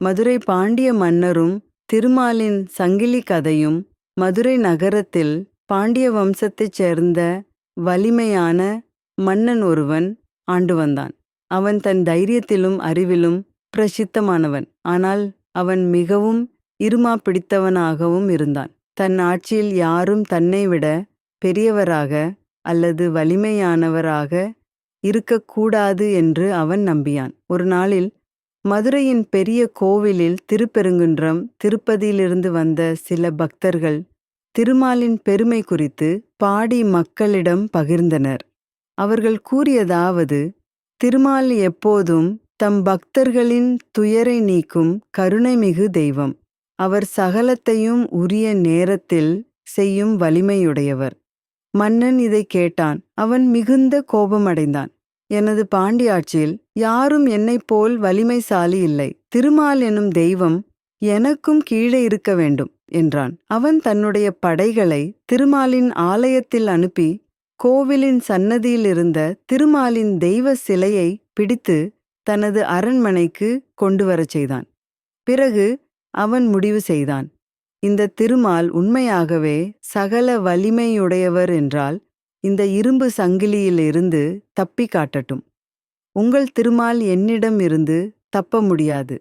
மதுரை பாண்டிய மன்னரும் திருமாலின் சங்கிலி கதையும் மதுரை நகரத்தில் பாண்டிய வம்சத்தைச் சேர்ந்த வலிமையான மன்னன் ஒருவன் ஆண்டு வந்தான். அவன் தன் தைரியத்திலும் அறிவிலும் பிரசித்தமானவன். ஆனால் அவன் மிகவும் இருமா பிடித்தவனாகவும் இருந்தான். தன் ஆட்சியில் யாரும் தன்னை விட பெரியவராக அல்லது வலிமையானவராக இருக்கக்கூடாது என்று அவன் நம்பியான். ஒரு நாளில் மதுரையின் பெரிய கோவிலில் திருப்பெருங்குன்றம் திருப்பதியிலிருந்து வந்த சில பக்தர்கள் திருமாலின் பெருமை குறித்து பாடி மக்களிடம் பகிர்ந்தனர். அவர்கள் கூறியதாவது திருமால் எப்போதும் தம் பக்தர்களின் துயரை நீக்கும் கருணைமிகு தெய்வம். அவர் சகலத்தையும் உரிய நேரத்தில் செய்யும் வலிமையுடையவர் மன்னன் இதை கேட்டான். அவன் மிகுந்த கோபமடைந்தான். எனது பாண்டியாட்சியில் யாரும் என்னைப் போல் வலிமைசாலி இல்லை. திருமால் எனும் தெய்வம் எனக்கும் கீழே இருக்க வேண்டும் என்றான். அவன் தன்னுடைய படைகளை திருமாலின் ஆலயத்தில் அனுப்பி கோவிலின் சன்னதியில் இருந்த திருமாலின் தெய்வ சிலையை பிடித்து தனது அரண்மனைக்கு கொண்டு வரச் செய்தான். பிறகு அவன் முடிவு செய்தான் இந்த திருமால் உண்மையாகவே சகல வலிமையுடையவர் என்றால் இந்த இரும்பு சங்கிலியிலிருந்து தப்பி காட்டட்டும். உங்கள் திருமால் என்னிடம் இருந்து தப்ப முடியாது.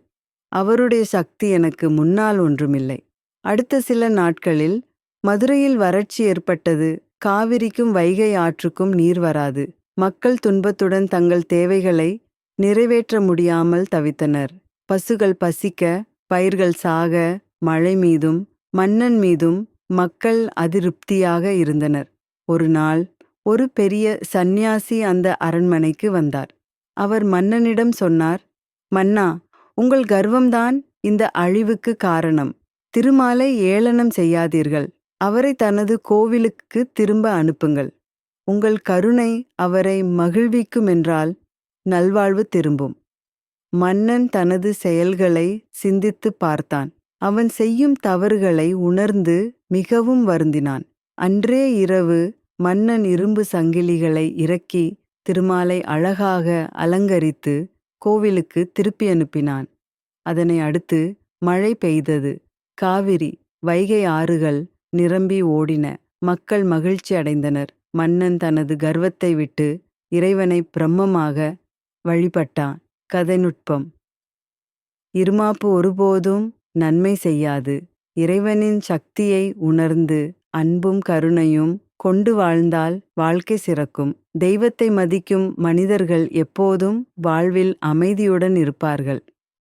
அவருடைய சக்தி எனக்கு முன்னால் ஒன்றுமில்லை. அடுத்த சில நாட்களில் மதுரையில் வறட்சி ஏற்பட்டது. காவிரிக்கும் வைகை ஆற்றுக்கும் நீர் வராது. மக்கள் துன்பத்துடன் தங்கள் தேவைகளை நிறைவேற்ற முடியாமல் தவித்தனர். பசுகள் பசிக்க பயிர்கள் சாக மழை மீதும் மன்னன் மீதும் மக்கள் அதிருப்தியாக இருந்தனர். ஒரு நாள் ஒரு பெரிய சந்நியாசி அந்த அரண்மனைக்கு வந்தார். அவர் மன்னனிடம் சொன்னார் மன்னா உங்கள் கர்வம்தான் இந்த அழிவுக்கு காரணம். திருமாலை ஏளனம் செய்யாதீர்கள். அவரை தனது கோவிலுக்கு திரும்ப அனுப்புங்கள். உங்கள் கருணை அவரை மகிழ்விக்குமென்றால் நல்வாழ்வு திரும்பும். மன்னன் தனது செயல்களை சிந்தித்துப் பார்த்தான். அவன் செய்யும் தவறுகளை உணர்ந்து மிகவும் வருந்தினான். அன்றே இரவு மன்னன் இரும்பு சங்கிலிகளை இறக்கி திருமாலை அழகாக அலங்கரித்து கோவிலுக்கு திருப்பி அனுப்பினான். அதனை அடுத்து மழை பெய்தது. காவிரி வைகை ஆறுகள் நிரம்பி ஓடின. மக்கள் மகிழ்ச்சி அடைந்தனர். மன்னன் தனது கர்வத்தை விட்டு இறைவனை பிரம்மமாக வழிபட்டான். கதைநுட்பம் இருமாப்பு ஒருபோதும் நன்மை செய்யாது. இறைவனின் சக்தியை உணர்ந்து அன்பும் கருணையும் கொண்டு வாழ்ந்தால் வாழ்க்கை சிறக்கும். தெய்வத்தை மதிக்கும் மனிதர்கள் எப்போதும் வாழ்வில் அமைதியுடன் இருப்பார்கள்.